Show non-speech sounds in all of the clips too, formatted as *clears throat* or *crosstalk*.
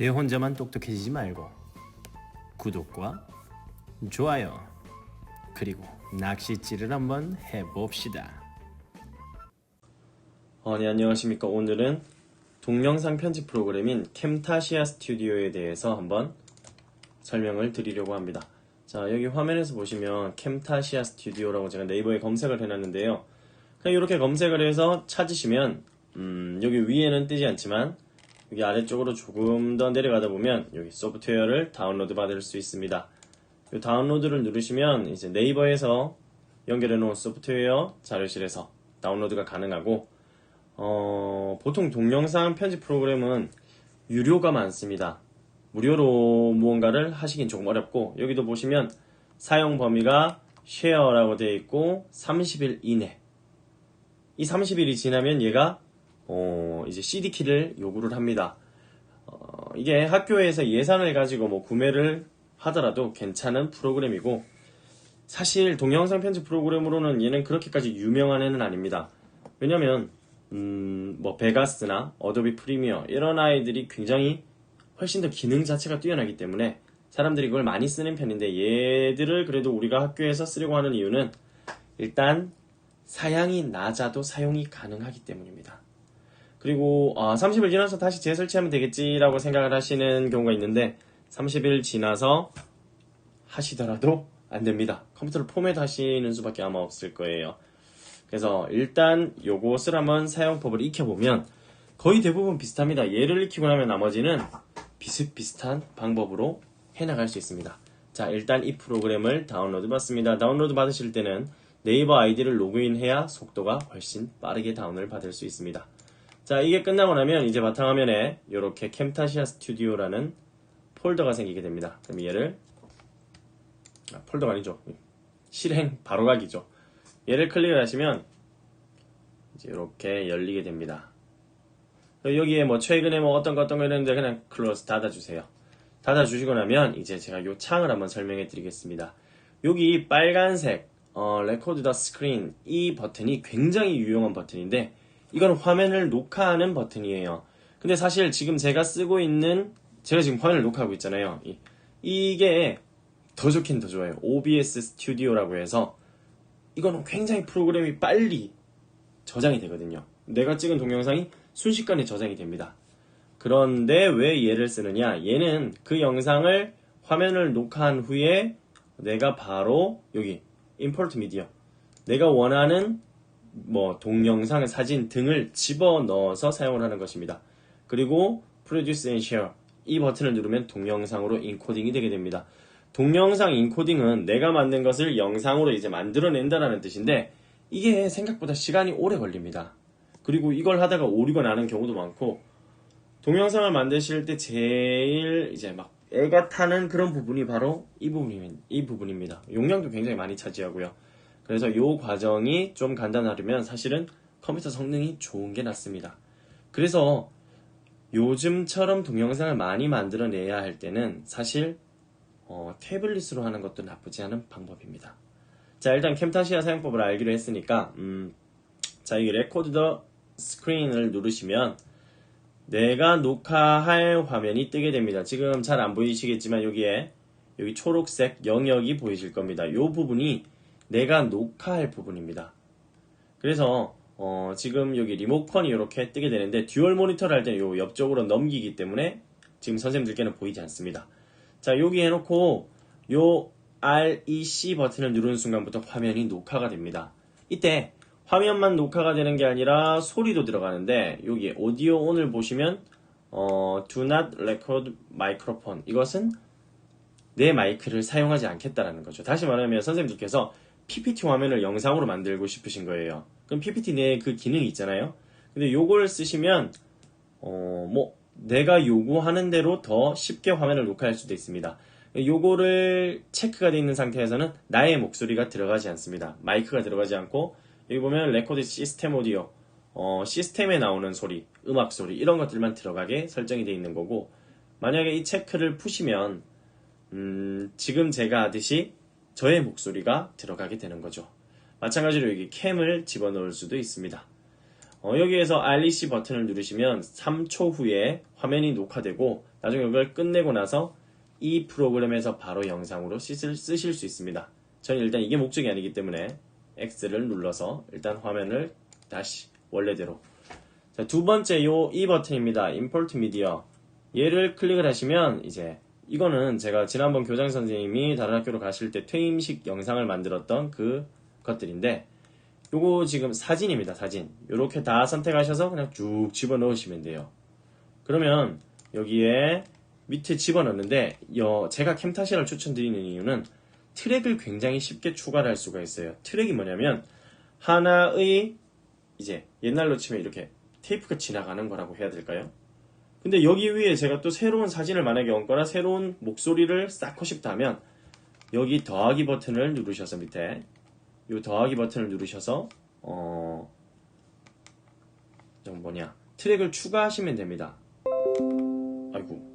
내 혼자만 똑똑해지지 말고 구독과 좋아요 그리고 낚시질을 한번 해봅시다. 어, 네, 안녕하십니까. 오늘은 동영상 편집 프로그램인 캠타시아 스튜디오에 대해서 한번 설명을 드리려고 합니다. 자, 여기 화면에서 보시면 캠타시아 스튜디오라고 제가 네이버에 검색을 해놨는데요. 그냥 이렇게 검색을 해서 찾으시면, 음, 여기 위에는 뜨지 않지만, 여기 아래쪽으로 조금 더 내려가다 보면, 여기 소프트웨어를 다운로드 받을 수 있습니다. 이 다운로드를 누르시면, 이제 네이버에서 연결해 놓은 소프트웨어 자료실에서 다운로드가 가능하고, 어, 보통 동영상 편집 프로그램은 유료가 많습니다. 무료로 무언가를 하시긴 조금 어렵고, 여기도 보시면 사용 범위가 쉐어라고 되어 있고, 30일 이내. 이 30일이 지나면 얘가, 어, 이제 CD키를 요구를 합니다. 어, 이게 학교에서 예산을 가지고 뭐 구매를 하더라도 괜찮은 프로그램이고, 사실 동영상 편집 프로그램으로는 얘는 그렇게까지 유명한 애는 아닙니다. 왜냐면, 음, 뭐 베가스나 어도비 프리미어 이런 아이들이 굉장히 훨씬 더 기능 자체가 뛰어나기 때문에 사람들이 그걸 많이 쓰는 편인데 얘들을 그래도 우리가 학교에서 쓰려고 하는 이유는 일단 사양이 낮아도 사용이 가능하기 때문입니다. 그리고 아, 30일 지나서 다시 재설치하면 되겠지라고 생각을 하시는 경우가 있는데 30일 지나서 하시더라도 안 됩니다. 컴퓨터를 포맷 하시는 수밖에 아마 없을 거예요. 그래서 일단 요것을 한번 사용법을 익혀보면 거의 대부분 비슷합니다. 얘를 익히고 나면 나머지는 비슷비슷한 방법으로 해나갈 수 있습니다. 자, 일단 이 프로그램을 다운로드 받습니다. 다운로드 받으실 때는 네이버 아이디를 로그인해야 속도가 훨씬 빠르게 다운을 받을 수 있습니다. 자, 이게 끝나고 나면 이제 바탕화면에 이렇게 캠타시아 스튜디오라는 폴더가 생기게 됩니다. 그럼 얘를 아, 폴더가 아니죠. 실행 바로 가기죠. 얘를 클릭을 하시면 이제 이렇게 열리게 됩니다. 여기에 뭐 최근에 뭐 어떤 거 어떤 거 이랬는데 그냥 클로즈 닫아주세요. 닫아주시고 나면 이제 제가 요 창을 한번 설명해 드리겠습니다. 여기 빨간색 어, 레코드 더 스크린 이 버튼이 굉장히 유용한 버튼인데 이건 화면을 녹화하는 버튼이에요. 근데 사실 지금 제가 쓰고 있는 제가 지금 화면을 녹화하고 있잖아요. 이, 이게 더 좋긴 더 좋아요. OBS 스튜디오라고 해서 이거는 굉장히 프로그램이 빨리 저장이 되거든요. 내가 찍은 동영상이 순식간에 저장이 됩니다. 그런데 왜 얘를 쓰느냐? 얘는 그 영상을 화면을 녹화한 후에 내가 바로 여기 import media 내가 원하는 뭐 동영상, 사진 등을 집어 넣어서 사용을 하는 것입니다. 그리고 produce and share 이 버튼을 누르면 동영상으로 인코딩이 되게 됩니다. 동영상 인코딩은 내가 만든 것을 영상으로 이제 만들어낸다라는 뜻인데 이게 생각보다 시간이 오래 걸립니다. 그리고 이걸 하다가 오류가 나는 경우도 많고 동영상을 만드실 때 제일 이제 막 애가 타는 그런 부분이 바로 이 부분이 이 부분입니다. 용량도 굉장히 많이 차지하고요. 그래서 이 과정이 좀 간단하려면 사실은 컴퓨터 성능이 좋은 게 낫습니다. 그래서 요즘처럼 동영상을 많이 만들어내야 할 때는 사실 어, 태블릿으로 하는 것도 나쁘지 않은 방법입니다. 자, 일단 캠타시아 사용법을 알기로 했으니까, 음, 자, 이 레코드 더 스크린을 누르시면, 내가 녹화할 화면이 뜨게 됩니다. 지금 잘 안 보이시겠지만, 여기에, 여기 초록색 영역이 보이실 겁니다. 이 부분이 내가 녹화할 부분입니다. 그래서, 어, 지금 여기 리모컨이 이렇게 뜨게 되는데, 듀얼 모니터를 할 때는 요 옆쪽으로 넘기기 때문에, 지금 선생님들께는 보이지 않습니다. 자, 여기 해놓고 요 REC 버튼을 누르는 순간부터 화면이 녹화가 됩니다. 이때 화면만 녹화가 되는 게 아니라 소리도 들어가는데 여기 오디오 온을 보시면 어, do not record microphone 이것은 내 마이크를 사용하지 않겠다라는 거죠. 다시 말하면 선생님들께서 PPT 화면을 영상으로 만들고 싶으신 거예요. 그럼 PPT 내에 그 기능이 있잖아요. 근데 요걸 쓰시면 어, 뭐 내가 요구하는 대로 더 쉽게 화면을 녹화할 수도 있습니다. 요거를 체크가 되어 있는 상태에서는 나의 목소리가 들어가지 않습니다. 마이크가 들어가지 않고 여기 보면 레코드 시스템 오디오 어, 시스템에 나오는 소리, 음악 소리 이런 것들만 들어가게 설정이 되어 있는 거고 만약에 이 체크를 푸시면 음, 지금 제가 하듯이 저의 목소리가 들어가게 되는 거죠. 마찬가지로 여기 캠을 집어넣을 수도 있습니다. 어, 여기에서 REC 버튼을 누르시면 3초 후에 화면이 녹화되고 나중에 이걸 끝내고 나서 이 프로그램에서 바로 영상으로 쓰실, 쓰실 수 있습니다. 저는 일단 이게 목적이 아니기 때문에 X를 눌러서 일단 화면을 다시 원래대로 자, 두 번째 요 이 버튼입니다. Import Media. 얘를 클릭을 하시면 이제 이거는 제가 지난번 교장 선생님이 다른 학교로 가실 때 퇴임식 영상을 만들었던 그 것들인데 요거 지금 사진입니다. 사진. 요렇게 다 선택하셔서 그냥 쭉 집어넣으시면 돼요. 그러면 여기에 밑에 집어넣는데 여, 제가 캠타시아를 추천드리는 이유는 트랙을 굉장히 쉽게 추가를 할 수가 있어요. 트랙이 뭐냐면 하나의 이제 옛날로 치면 이렇게 테이프가 지나가는 거라고 해야 될까요? 근데 여기 위에 제가 또 새로운 사진을 만약에 얹거나 새로운 목소리를 쌓고 싶다 하면 여기 더하기 버튼을 누르셔서 밑에 이 더하기 버튼을 누르셔서 어, 좀 뭐냐 트랙을 추가하시면 됩니다. 아이고.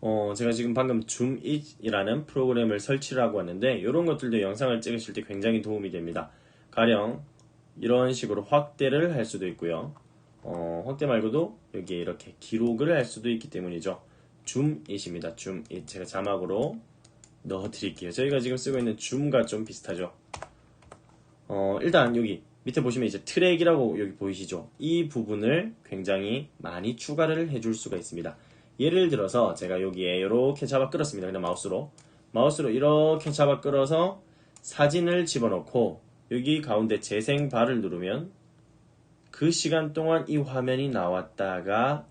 어, 제가 지금 방금 줌잇이라는 프로그램을 설치를 하고 왔는데 이런 것들도 영상을 찍으실 때 굉장히 도움이 됩니다. 가령 이런 식으로 확대를 할 수도 있고요. 어, 확대 말고도 여기에 이렇게 기록을 할 수도 있기 때문이죠. 줌잇입니다. 줌잇. 제가 자막으로 넣어 드릴게요. 저희가 지금 쓰고 있는 줌과 좀 비슷하죠. 어, 일단 여기 밑에 보시면 이제 트랙이라고 여기 보이시죠? 이 부분을 굉장히 많이 추가를 해줄 수가 있습니다. 예를 들어서 제가 여기에 이렇게 잡아 끌었습니다. 그냥 마우스로. 마우스로 이렇게 잡아 끌어서 사진을 집어넣고 여기 가운데 재생 바를 누르면 그 시간 동안 이 화면이 나왔다가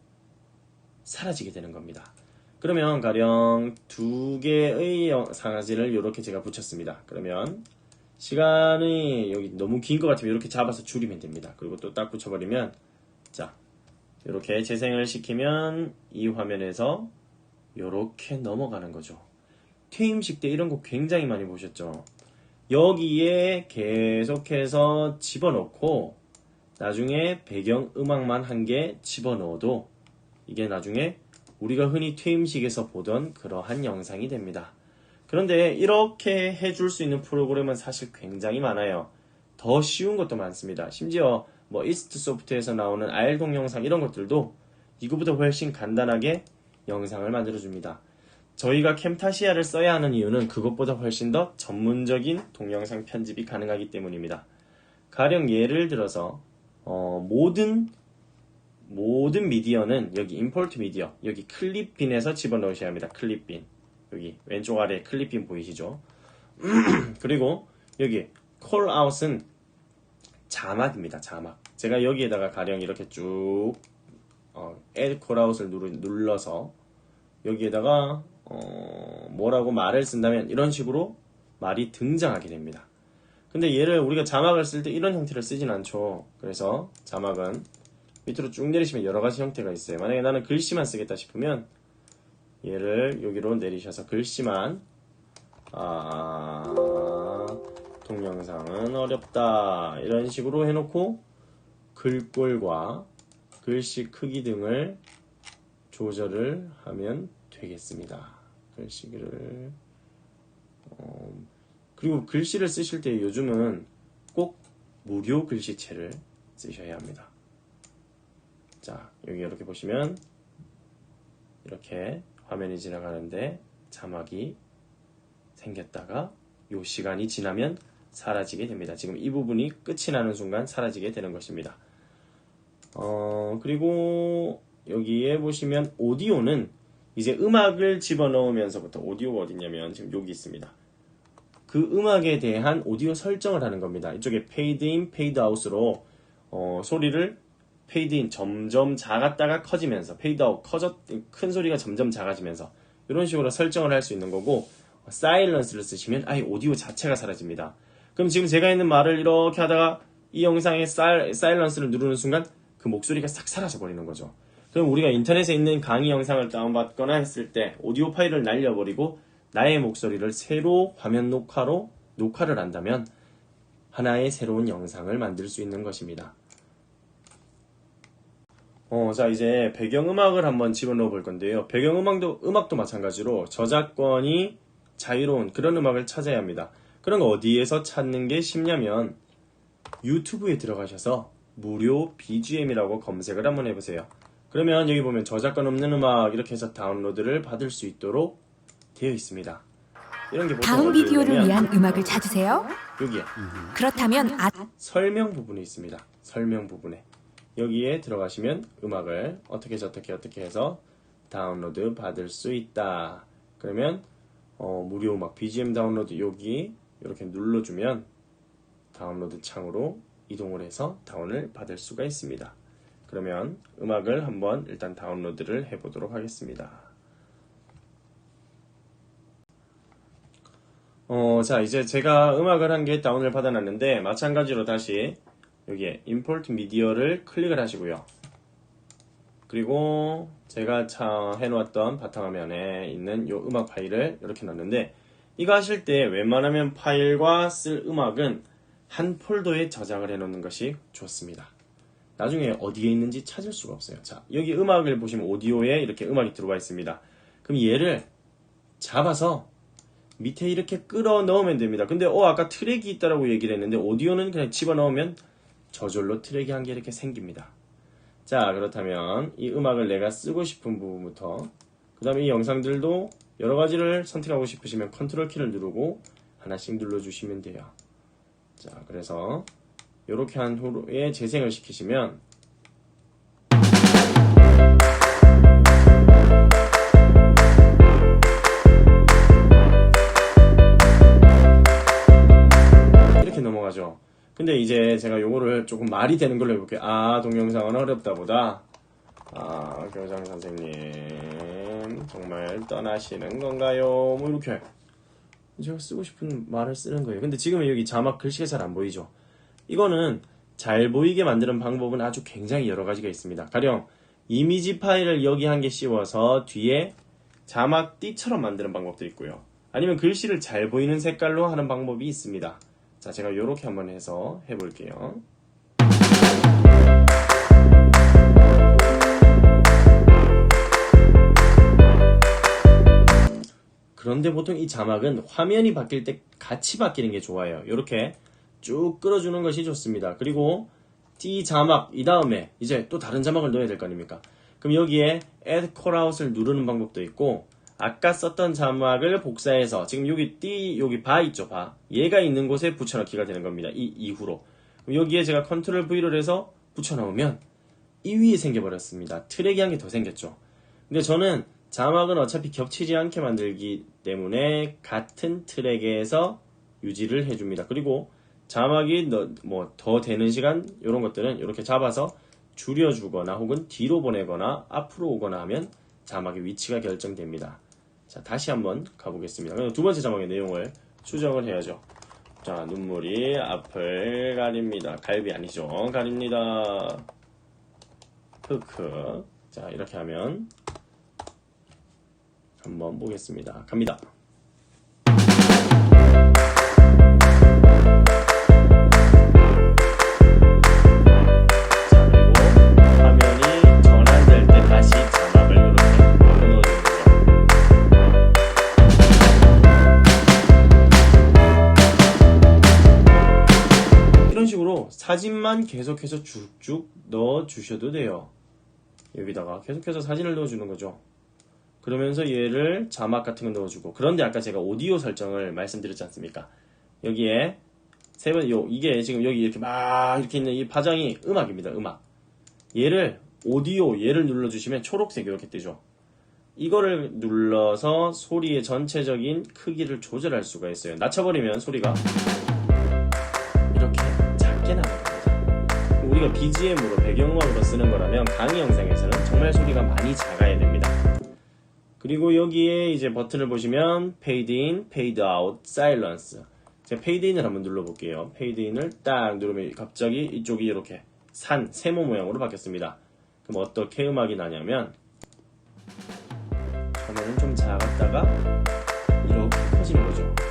사라지게 되는 겁니다. 그러면 가령 두 개의 영- 사진을 이렇게 제가 붙였습니다. 그러면 시간이 여기 너무 긴 것 같으면 이렇게 잡아서 줄이면 됩니다. 그리고 또 딱 붙여버리면 자 이렇게 재생을 시키면 이 화면에서 이렇게 넘어가는 거죠. 퇴임식 때 이런 거 굉장히 많이 보셨죠. 여기에 계속해서 집어넣고 나중에 배경 음악만 한 개 집어넣어도 이게 나중에 우리가 흔히 퇴임식에서 보던 그러한 영상이 됩니다. 그런데 이렇게 해줄 수 있는 프로그램은 사실 굉장히 많아요. 더 쉬운 것도 많습니다. 심지어 뭐 이스트 소프트에서 나오는 R 동영상 이런 것들도 이거보다 훨씬 간단하게 영상을 만들어줍니다. 저희가 캠타시아를 써야 하는 이유는 그것보다 훨씬 더 전문적인 동영상 편집이 가능하기 때문입니다. 가령 예를 들어서 어, 모든 모든 미디어는 여기 임포트 미디어 여기 클립빈에서 집어넣으셔야 합니다. 클립빈 여기 왼쪽 아래 클립빈 보이시죠? *clears throat* 그리고 여기 콜아웃은 자막입니다. 자막. 제가 여기에다가 가령 이렇게 쭉 어, add callout을 누르, 눌러서 여기에다가 어, 뭐라고 말을 쓴다면 이런 식으로 말이 등장하게 됩니다. 근데 얘를 우리가 자막을 쓸 때 이런 형태를 쓰진 않죠. 그래서 자막은 밑으로 쭉 내리시면 여러 가지 형태가 있어요. 만약에 나는 글씨만 쓰겠다 싶으면 얘를 여기로 내리셔서 글씨만 아 동영상은 어렵다 이런 식으로 해놓고 글꼴과 글씨 크기 등을 조절을 하면 되겠습니다. 글씨를 어, 그리고 글씨를 쓰실 때 요즘은 꼭 무료 글씨체를 쓰셔야 합니다. 자, 여기 이렇게 보시면 이렇게 화면이 지나가는데 자막이 생겼다가 요 시간이 지나면 사라지게 됩니다. 지금 이 부분이 끝이 나는 순간 사라지게 되는 것입니다. 어, 그리고 여기에 보시면 오디오는 이제 음악을 집어넣으면서부터 오디오가 어딨냐면 지금 여기 있습니다. 그 음악에 대한 오디오 설정을 하는 겁니다. 이쪽에 페이드 인, 페이드 아웃으로 어, 소리를 페이드 인 점점 작았다가 커지면서 페이드 아웃 커졌 큰 소리가 점점 작아지면서 이런 식으로 설정을 할 수 있는 거고 사일런스를 쓰시면 아예 오디오 자체가 사라집니다. 그럼 지금 제가 있는 말을 이렇게 하다가 이 영상의 사일, 사일런스를 누르는 순간 그 목소리가 싹 사라져 버리는 거죠. 그럼 우리가 인터넷에 있는 강의 영상을 다운받거나 했을 때 오디오 파일을 날려버리고 나의 목소리를 새로 화면 녹화로 녹화를 한다면 하나의 새로운 영상을 만들 수 있는 것입니다. 어, 자, 이제 배경음악을 한번 집어넣어 볼 건데요. 배경음악도, 음악도 마찬가지로 저작권이 자유로운 그런 음악을 찾아야 합니다. 그런 거 어디에서 찾는 게 쉽냐면, 유튜브에 들어가셔서 무료 BGM이라고 검색을 한번 해보세요. 그러면 여기 보면 저작권 없는 음악 이렇게 해서 다운로드를 받을 수 있도록 되어 있습니다. 이런 게 다음 비디오를 위한 음악을 찾으세요. 여기에 그렇다면 아, 설명 부분이 있습니다. 설명 부분에 여기에 들어가시면 음악을 어떻게 저떻게 어떻게 해서 다운로드 받을 수 있다. 그러면 어, 무료 음악 BGM 다운로드 여기 이렇게 눌러주면 다운로드 창으로 이동을 해서 다운을 받을 수가 있습니다. 그러면 음악을 한번 일단 다운로드를 해보도록 하겠습니다. 어, 자, 이제 제가 음악을 한 개 다운을 받아놨는데, 마찬가지로 다시 여기에 import media를 클릭을 하시고요. 그리고 제가 차 해놓았던 바탕화면에 있는 이 음악 파일을 이렇게 넣는데, 이거 하실 때 웬만하면 파일과 쓸 음악은 한 폴더에 저장을 해놓는 것이 좋습니다. 나중에 어디에 있는지 찾을 수가 없어요. 자, 여기 음악을 보시면 오디오에 이렇게 음악이 들어와 있습니다. 그럼 얘를 잡아서 밑에 이렇게 끌어 넣으면 됩니다. 근데 어 아까 트랙이 있다라고 얘기를 했는데 오디오는 그냥 집어 넣으면 저절로 트랙이 한 개 이렇게 생깁니다. 자 그렇다면 이 음악을 내가 쓰고 싶은 부분부터 그 다음에 이 영상들도 여러 가지를 선택하고 싶으시면 컨트롤 키를 누르고 하나씩 눌러주시면 돼요. 자 그래서 이렇게 한 후에 재생을 시키시면 넘어가죠. 근데 이제 제가 요거를 조금 말이 되는 걸로 해볼게요. 아, 동영상은 어렵다 보다. 아, 교장 선생님, 정말 떠나시는 건가요? 뭐, 이렇게. 제가 쓰고 싶은 말을 쓰는 거예요. 근데 지금은 여기 자막 글씨가 잘 안 보이죠? 이거는 잘 보이게 만드는 방법은 아주 굉장히 여러 가지가 있습니다. 가령, 이미지 파일을 여기 한 개 씌워서 뒤에 자막 띠처럼 만드는 방법도 있고요. 아니면 글씨를 잘 보이는 색깔로 하는 방법이 있습니다. 자, 제가 이렇게 한번 해서 해볼게요. 그런데 보통 이 자막은 화면이 바뀔 때 같이 바뀌는 게 좋아요. 이렇게 쭉 끌어주는 것이 좋습니다. 그리고 이 자막 이 다음에 이제 또 다른 자막을 넣어야 될 거 아닙니까? 그럼 여기에 add callout을 누르는 방법도 있고 아까 썼던 자막을 복사해서 지금 여기 띠 여기 바 있죠 바 얘가 있는 곳에 붙여넣기가 되는 겁니다. 이 이후로 여기에 제가 컨트롤 V를 해서 붙여넣으면 이 위에 생겨버렸습니다. 트랙이 한 개 더 생겼죠. 근데 저는 자막은 어차피 겹치지 않게 만들기 때문에 같은 트랙에서 유지를 해줍니다. 그리고 자막이 뭐 더 되는 시간 이런 것들은 이렇게 잡아서 줄여주거나 혹은 뒤로 보내거나 앞으로 오거나 하면 자막의 위치가 결정됩니다. 자 다시 한번 가보겠습니다. 그럼 두 번째 자막의 내용을 수정을 해야죠. 자 눈물이 앞을 가립니다. 갈비 아니죠. 가립니다. 흑흑. 자 이렇게 하면 한번 보겠습니다. 갑니다. 사진만 계속해서 쭉쭉 넣어 주셔도 돼요. 여기다가 계속해서 사진을 넣어 주는 거죠. 그러면서 얘를 자막 같은 거 넣어주고 그런데 아까 제가 오디오 설정을 말씀드렸지 않습니까? 여기에 세 번, 요, 이게 지금 여기 이렇게 막 이렇게 있는 이 파장이 음악입니다. 음악. 얘를 오디오 얘를 눌러주시면 초록색 이렇게 뜨죠. 이거를 눌러서 소리의 전체적인 크기를 조절할 수가 있어요. 낮춰버리면 소리가 우리가 BGM으로 배경음악으로 쓰는 거라면 강의 영상에서는 정말 소리가 많이 작아야 됩니다. 그리고 여기에 이제 버튼을 보시면 Fade in, Fade out, Silence. 제가 Fade in을 한번 눌러볼게요. Fade in을 딱 누르면 갑자기 이쪽이 이렇게 산, 세모 모양으로 바뀌었습니다. 그럼 어떻게 음악이 나냐면 처음에는 좀 작았다가 이렇게 커지는 거죠.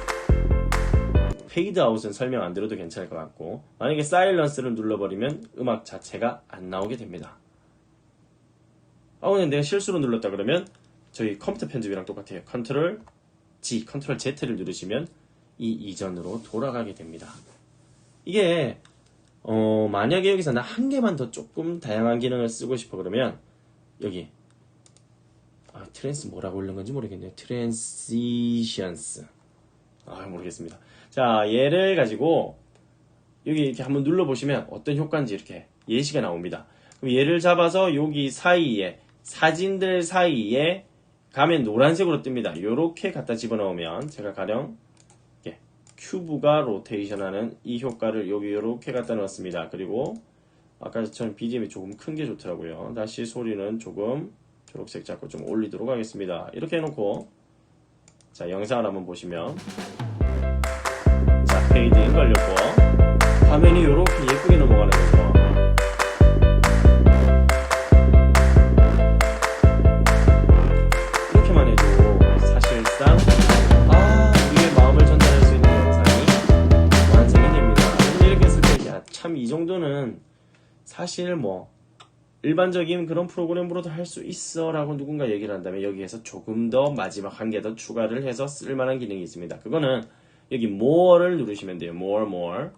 페이드 아웃은 설명 안 드려도 괜찮을 것 같고 만약에 사일런스를 눌러버리면 음악 자체가 안 나오게 됩니다. 아 근데 내가 실수로 눌렀다 그러면 저희 컴퓨터 편집이랑 똑같아요. 컨트롤 G, 컨트롤 Z를 누르시면 이 이전으로 돌아가게 됩니다. 이게 어, 만약에 여기서 나 한 개만 더 조금 다양한 기능을 쓰고 싶어 그러면 여기 아, 트랜스 뭐라고 읽는 건지 모르겠네요. 트랜시션스. 아, 모르겠습니다. 자, 얘를 가지고 여기 이렇게 한번 눌러보시면 어떤 효과인지 이렇게 예시가 나옵니다. 그럼 얘를 잡아서 여기 사이에 사진들 사이에 가면 노란색으로 뜹니다. 이렇게 갖다 집어넣으면 제가 가령 이렇게 큐브가 로테이션하는 이 효과를 여기 이렇게 갖다 넣었습니다. 그리고 아까처럼 BGM이 조금 큰 게 좋더라고요. 다시 소리는 조금 초록색 잡고 좀 올리도록 하겠습니다. 이렇게 해놓고 자 영상을 한번 보시면 자 페이드인 걸렸고 화면이 이렇게 예쁘게 넘어가는 거죠. 이렇게만 해도 사실상 아 우리의 마음을 전달할 수 있는 영상이 완성이 됩니다. 이렇게 했을 때참 이 정도는 사실 뭐 일반적인 그런 프로그램으로도 할 수 있어 라고 누군가 얘기를 한다면 여기에서 조금 더 마지막 한 개 더 추가를 해서 쓸만한 기능이 있습니다. 그거는 여기 more를 누르시면 돼요. more, more,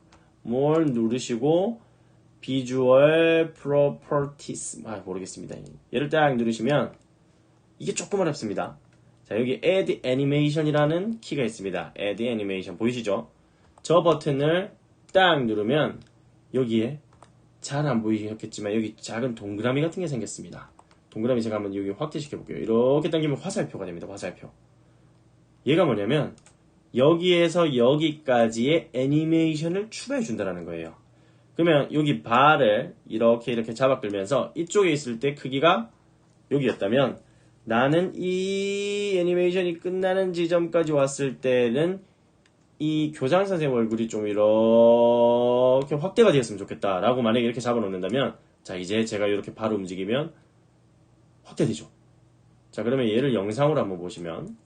more 누르시고 visual properties 아 모르겠습니다. 얘를 딱 누르시면 이게 조금 어렵습니다. 자 여기 add animation이라는 키가 있습니다. add animation 보이시죠? 저 버튼을 딱 누르면 여기에 잘 안 보이셨겠지만 여기 작은 동그라미 같은 게 생겼습니다. 동그라미 제가 한번 여기 확대시켜 볼게요. 이렇게 당기면 화살표가 됩니다. 화살표. 얘가 뭐냐면 여기에서 여기까지의 애니메이션을 추가해 준다는 거예요. 그러면 여기 발을 이렇게 이렇게 잡아 끌면서 이쪽에 있을 때 크기가 여기였다면 나는 이 애니메이션이 끝나는 지점까지 왔을 때는 이 교장 선생님 얼굴이 좀 이렇게 확대가 되었으면 좋겠다 라고 만약에 이렇게 잡아 놓는다면 자 이제 제가 이렇게 바로 움직이면 확대되죠. 자 그러면 얘를 영상으로 한번 보시면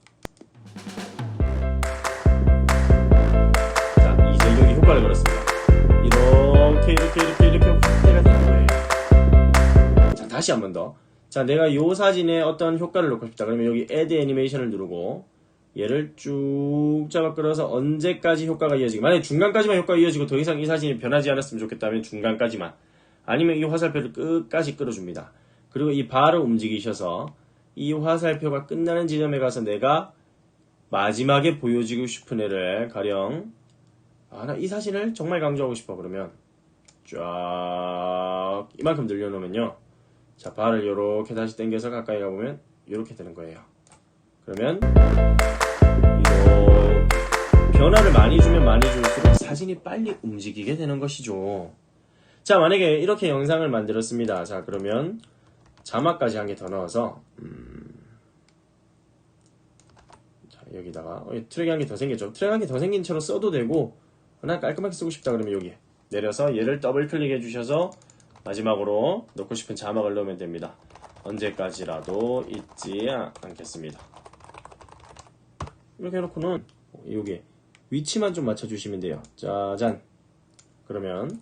효과를 걸었습니다. 이렇게 이렇게 이렇게 이렇게 확대가 되는 거예요. 자 다시 한 번 더. 자 내가 이 사진에 어떤 효과를 넣고 싶다. 그러면 여기 Add 애니메이션을 누르고 얘를 쭉 잡아 끌어서 언제까지 효과가 이어지고 만약에 중간까지만 효과가 이어지고 더 이상 이 사진이 변하지 않았으면 좋겠다면 중간까지만 아니면 이 화살표를 끝까지 끌어줍니다. 그리고 이 발을 움직이셔서 이 화살표가 끝나는 지점에 가서 내가 마지막에 보여주고 싶은 애를 가령 아 나 이 사진을 정말 강조하고 싶어. 그러면 쫙 이만큼 늘려놓으면요. 자 발을 이렇게 다시 당겨서 가까이 가보면 이렇게 되는 거예요. 그러면 이렇게 변화를 많이 주면 많이 줄수록 사진이 빨리 움직이게 되는 것이죠. 자 만약에 이렇게 영상을 만들었습니다. 자 그러면 자막까지 한 개 더 넣어서 음, 자 여기다가 어, 트랙이 한 개 더 생겼죠. 트랙 한 개 더 생긴 채로 써도 되고 하나 깔끔하게 쓰고 싶다 그러면 여기. 내려서 얘를 더블 클릭해 주셔서 마지막으로 넣고 싶은 자막을 넣으면 됩니다. 언제까지라도 잊지 않- 않겠습니다. 이렇게 해놓고는 여기 위치만 좀 맞춰주시면 돼요. 짜잔 그러면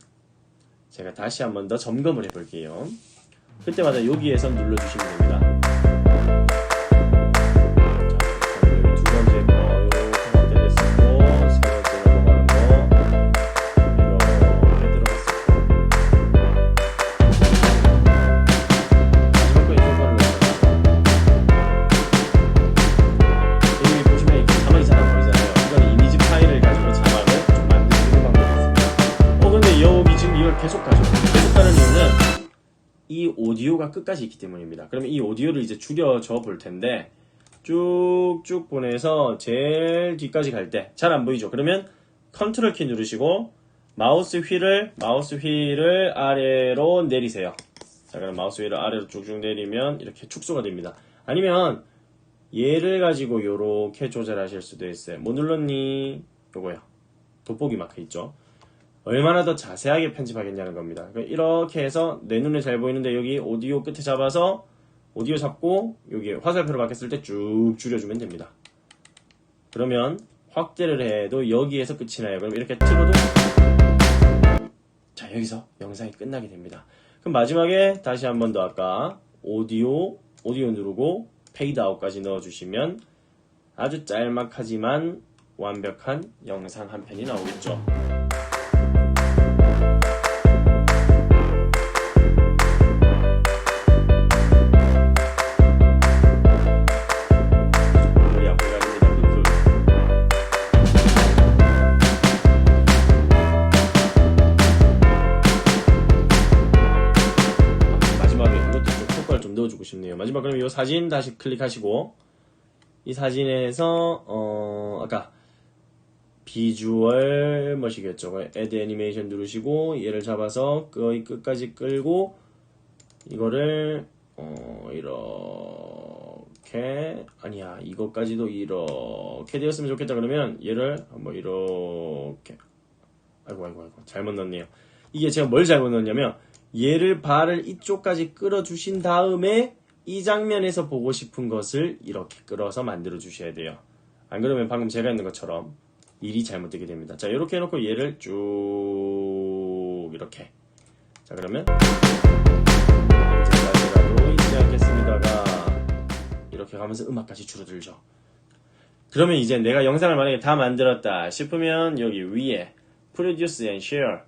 제가 다시 한 번 더 점검을 해볼게요. 그때마다 여기에서 눌러주시면 됩니다 오디오가 끝까지 있기 때문입니다. 그러면 이 오디오를 이제 줄여줘 볼 텐데, 쭉쭉 보내서 제일 뒤까지 갈 때, 잘 안 보이죠? 그러면 컨트롤 키 누르시고, 마우스 휠을, 마우스 휠을 아래로 내리세요. 자, 그럼 마우스 휠을 아래로 쭉쭉 내리면 이렇게 축소가 됩니다. 아니면, 얘를 가지고 요렇게 조절하실 수도 있어요. 뭐 눌렀니? 요거요. 돋보기 마크 있죠? 얼마나 더 자세하게 편집하겠냐는 겁니다. 그러니까 이렇게 해서 내 눈에 잘 보이는데 여기 오디오 끝에 잡아서 오디오 잡고 여기 화살표로 바뀌었을 때 쭉 줄여주면 됩니다. 그러면 확대를 해도 여기에서 끝이 나요. 그럼 이렇게 틀어도 자 여기서 영상이 끝나게 됩니다. 그럼 마지막에 다시 한 번 더 아까 오디오 오디오 누르고 페이드 아웃까지 넣어주시면 아주 짤막하지만 완벽한 영상 한 편이 나오겠죠. 마지막 그럼 이 사진 다시 클릭하시고 이 사진에서 어 아까 비주얼 뭐시겠죠? 애드 애니메이션 누르시고 얘를 잡아서 거의 끝까지 끌고 이거를 어 이렇게 아니야 이것까지도 이렇게 되었으면 좋겠다 그러면 얘를 한번 이렇게 아이고 아이고 아이고 잘못 넣었네요. 이게 제가 뭘 잘못 넣었냐면 얘를 발을 이쪽까지 끌어주신 다음에 이 장면에서 보고 싶은 것을 이렇게 끌어서 만들어 주셔야 돼요. 안 그러면 방금 제가 했는 것처럼 일이 잘못되게 됩니다. 자 이렇게 해놓고 얘를 쭉 이렇게 자 그러면 언제까지라도 잊지 않겠습니다가 이렇게 가면서 음악까지 줄어들죠. 그러면 이제 내가 영상을 만약에 다 만들었다 싶으면 여기 위에 Produce and Share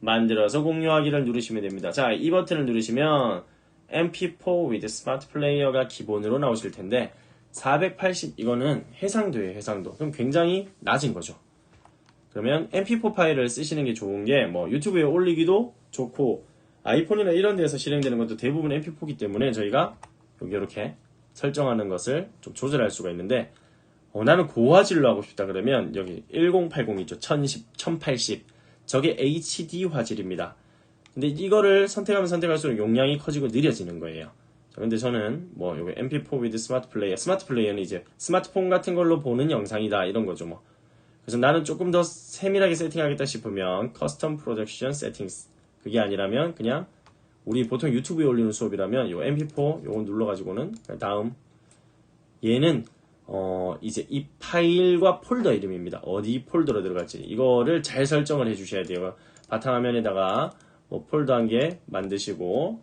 만들어서 공유하기를 누르시면 됩니다. 자, 이 버튼을 누르시면 MP4 with Smart Player가 기본으로 나오실 텐데 480 이거는 해상도예요, 해상도. 그럼 굉장히 낮은 거죠. 그러면 MP4 파일을 쓰시는 게 좋은 게 뭐 유튜브에 올리기도 좋고 아이폰이나 이런 데서 실행되는 것도 대부분 MP4이기 때문에 저희가 여기 이렇게 설정하는 것을 좀 조절할 수가 있는데 어, 나는 고화질로 하고 싶다 그러면 여기 1080 있죠. 1010, 1080. 저게 HD 화질입니다. 근데 이거를 선택하면 선택할수록 용량이 커지고 느려지는 거예요. 자, 근데 저는 뭐 여기 MP4 with 스마트 플레이어, 스마트 플레이어는 이제 스마트폰 같은 걸로 보는 영상이다 이런 거죠 뭐. 그래서 나는 조금 더 세밀하게 세팅하겠다 싶으면 커스텀 프로덕션 세팅스 그게 아니라면 그냥 우리 보통 유튜브에 올리는 수업이라면 요 MP4 요거 눌러가지고는 다음 얘는 어 이제 이 파일과 폴더 이름입니다. 어디 폴더로 들어갈지 이거를 잘 설정을 해주셔야 돼요. 바탕화면에다가 뭐 폴더 한 개 만드시고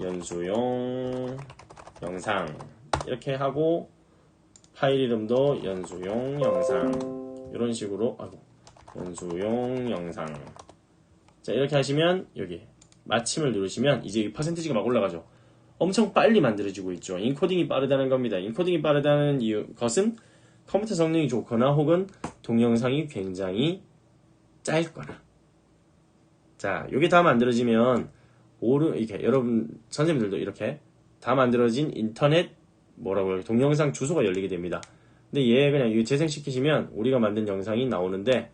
연수용 영상 이렇게 하고 파일 이름도 연수용 영상 이런 식으로 아이고 연수용 영상 자 이렇게 하시면 여기 마침을 누르시면 이제 이 퍼센티지가 막 올라가죠. 엄청 빨리 만들어지고 있죠. 인코딩이 빠르다는 겁니다. 인코딩이 빠르다는 이유, 것은 컴퓨터 성능이 좋거나 혹은 동영상이 굉장히 짧거나. 자, 요게 다 만들어지면 오르 이렇게 여러분 선생님들도 이렇게 다 만들어진 인터넷 뭐라고 요 동영상 주소가 열리게 됩니다. 근데 얘 그냥 이 재생시키시면 우리가 만든 영상이 나오는데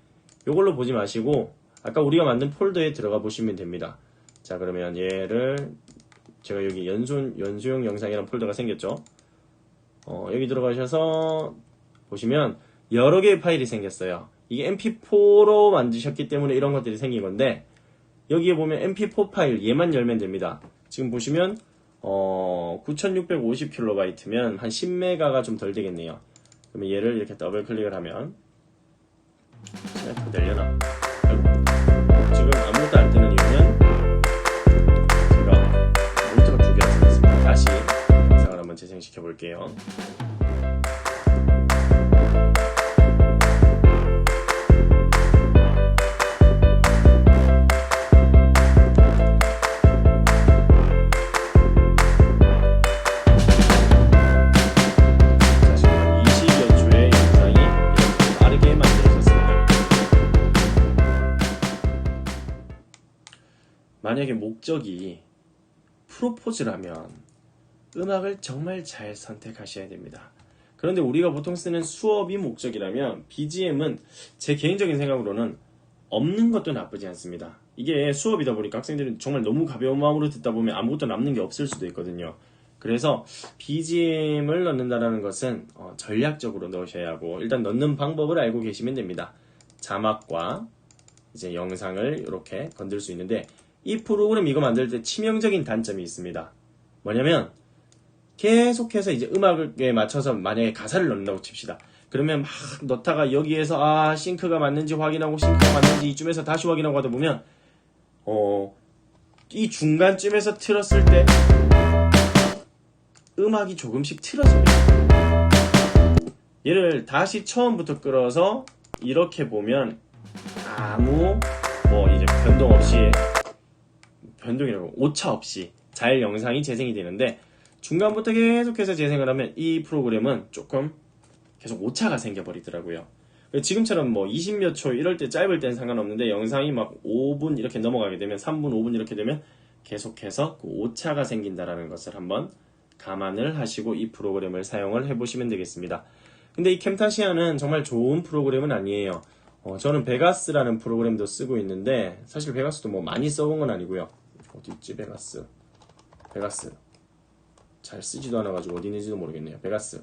요걸로 보지 마시고 아까 우리가 만든 폴더에 들어가 보시면 됩니다. 자, 그러면 얘를 제가 여기 연수, 연수용 영상이라는 폴더가 생겼죠. 어, 여기 들어가셔서 보시면 여러 개의 파일이 생겼어요. 이게 mp4로 만드셨기 때문에 이런 것들이 생긴 건데 여기에 보면 mp4 파일 얘만 열면 됩니다. 지금 보시면 어, 9650kb면 한 10메가가 좀 덜 되겠네요. 그러면 얘를 이렇게 더블 클릭을 하면 자, 내려나 아이고. 지금 아무것도 안 뜨는 이유는 제가 모니터가 두 개가 생겼습니다. 다시 영상을 한번 재생시켜 볼게요. 만약에 목적이 프로포즈라면 음악을 정말 잘 선택하셔야 됩니다. 그런데 우리가 보통 쓰는 수업이 목적이라면 BGM은 제 개인적인 생각으로는 없는 것도 나쁘지 않습니다. 이게 수업이다 보니까 학생들이 정말 너무 가벼운 마음으로 듣다 보면 아무것도 남는 게 없을 수도 있거든요. 그래서 BGM을 넣는다라는 것은 어, 전략적으로 넣으셔야 하고 일단 넣는 방법을 알고 계시면 됩니다. 자막과 이제 영상을 이렇게 건들 수 있는데 이 프로그램 이거 만들 때 치명적인 단점이 있습니다. 뭐냐면 계속해서 이제 음악에 맞춰서 만약에 가사를 넣는다고 칩시다. 그러면 막 넣다가 여기에서 아 싱크가 맞는지 확인하고 싱크가 맞는지 이쯤에서 다시 확인하고 하다 보면 어 이 중간쯤에서 틀었을 때 음악이 조금씩 틀어집니다. 얘를 다시 처음부터 끌어서 이렇게 보면 아무 뭐 이제 변동 없이 변동이라고 오차 없이 잘 영상이 재생이 되는데 중간부터 계속해서 재생을 하면 이 프로그램은 조금 계속 오차가 생겨버리더라고요. 지금처럼 뭐 20몇 초 이럴 때 짧을 땐 상관없는데 영상이 막 5분 이렇게 넘어가게 되면 3분, 5분 이렇게 되면 계속해서 그 오차가 생긴다라는 것을 한번 감안을 하시고 이 프로그램을 사용을 해보시면 되겠습니다. 근데 이 캠타시아는 정말 좋은 프로그램은 아니에요. 어, 저는 베가스라는 프로그램도 쓰고 있는데 사실 베가스도 뭐 많이 써본 건 아니고요. 어디 있지 베가스? 베가스 잘 쓰지도 않아가지고 어디 있는지도 모르겠네요. 베가스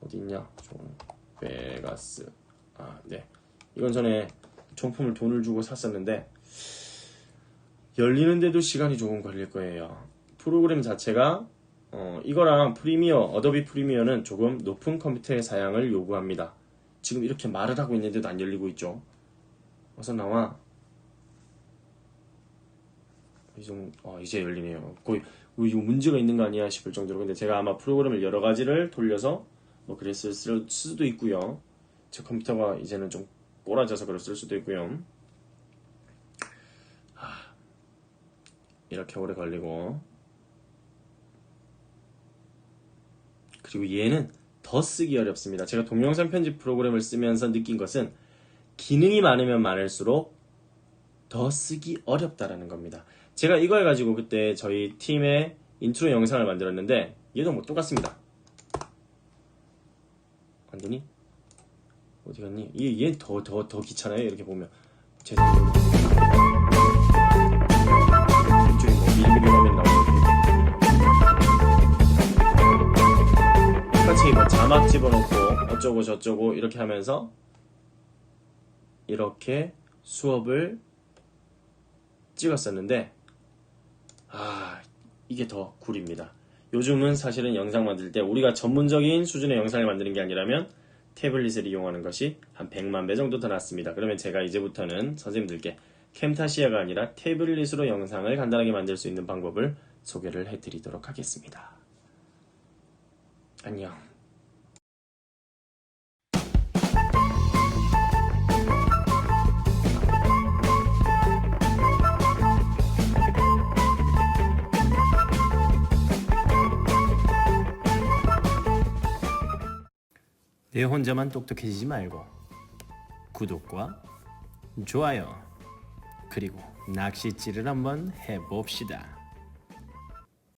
어디 있냐? 종 베가스 아 네. 이건 전에 정품을 돈을 주고 샀었는데 열리는데도 시간이 조금 걸릴 거예요. 프로그램 자체가 어, 이거랑 프리미어, 어도비 프리미어는 조금 높은 컴퓨터의 사양을 요구합니다. 지금 이렇게 말을 하고 있는데도 안 열리고 있죠. 어서 나와. 이 정도, 어, 이제 열리네요. 거의, 어, 이거 문제가 있는 거 아니야 싶을 정도로. 근데 제가 아마 프로그램을 여러 가지를 돌려서 뭐 그랬을 수- 수도 있고요. 제 컴퓨터가 이제는 좀 꼬라져서 그랬을 수도 있고요. 하, 이렇게 오래 걸리고. 그리고 얘는 더 쓰기 어렵습니다. 제가 동영상 편집 프로그램을 쓰면서 느낀 것은 기능이 많으면 많을수록 더 쓰기 어렵다라는 겁니다. 제가 이걸 가지고 그때 저희 팀의 인트로 영상을 만들었는데 얘도 뭐 똑같습니다. 안 되니? 어디 갔니? 얘, 더, 더, 더 귀찮아요. 이렇게 보면. 죄송해요. 이쪽에 뭐 미리미리 화면 나오는데. 똑같이 뭐 자막 집어넣고 어쩌고 저쩌고 이렇게 하면서 이렇게 수업을 찍었었는데 아 이게 더 굴입니다. 요즘은 사실은 영상 만들 때 우리가 전문적인 수준의 영상을 만드는 게 아니라면 태블릿을 이용하는 것이 한 100만 배 정도 더 낫습니다. 그러면 제가 이제부터는 선생님들께 캠타시아가 아니라 태블릿으로 영상을 간단하게 만들 수 있는 방법을 소개를 해드리도록 하겠습니다. 안녕. 내 혼자만 똑똑해지지 말고 구독과 좋아요 그리고 낚시질을 한번 해봅시다.